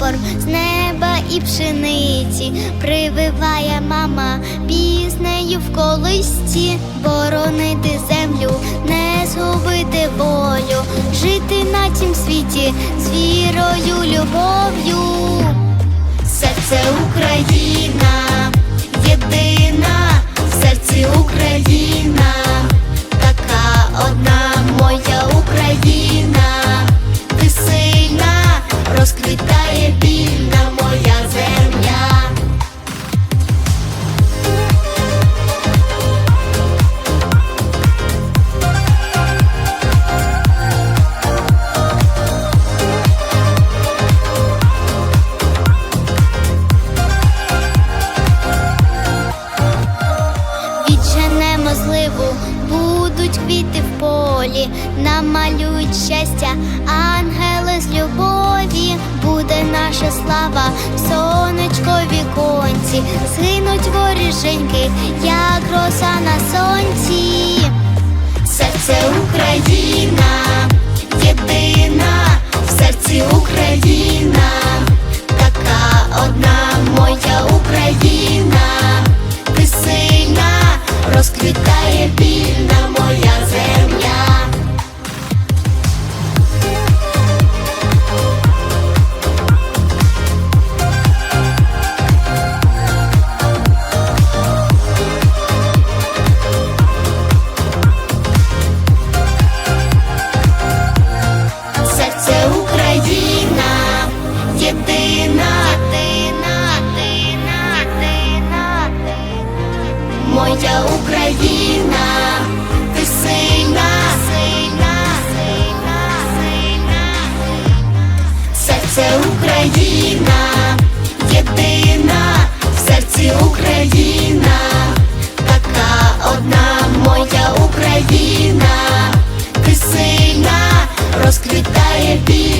Прапор з неба і пшениці, прививає мама піснею в колисці, боронити землю, не згубити волю, жити на цім світі з вірою, любов'ю. Розквітає вільна моя земля. Відженемо зливу, будуть квіти в полі, намалюють щастя, ангели з любові, буде наша слава, в сонечкові конці, згинуть воріженьки, як роса на сонці. Серце Україна, єдина, в серці Україна, така одна моя Україна, ти сильна, розквітає вільна моя Україна, ти сильна, сильна, сильна, сильна. Серце Україна, єдина, в серці Україна, така одна моя Україна, ти сильна, розквітає біль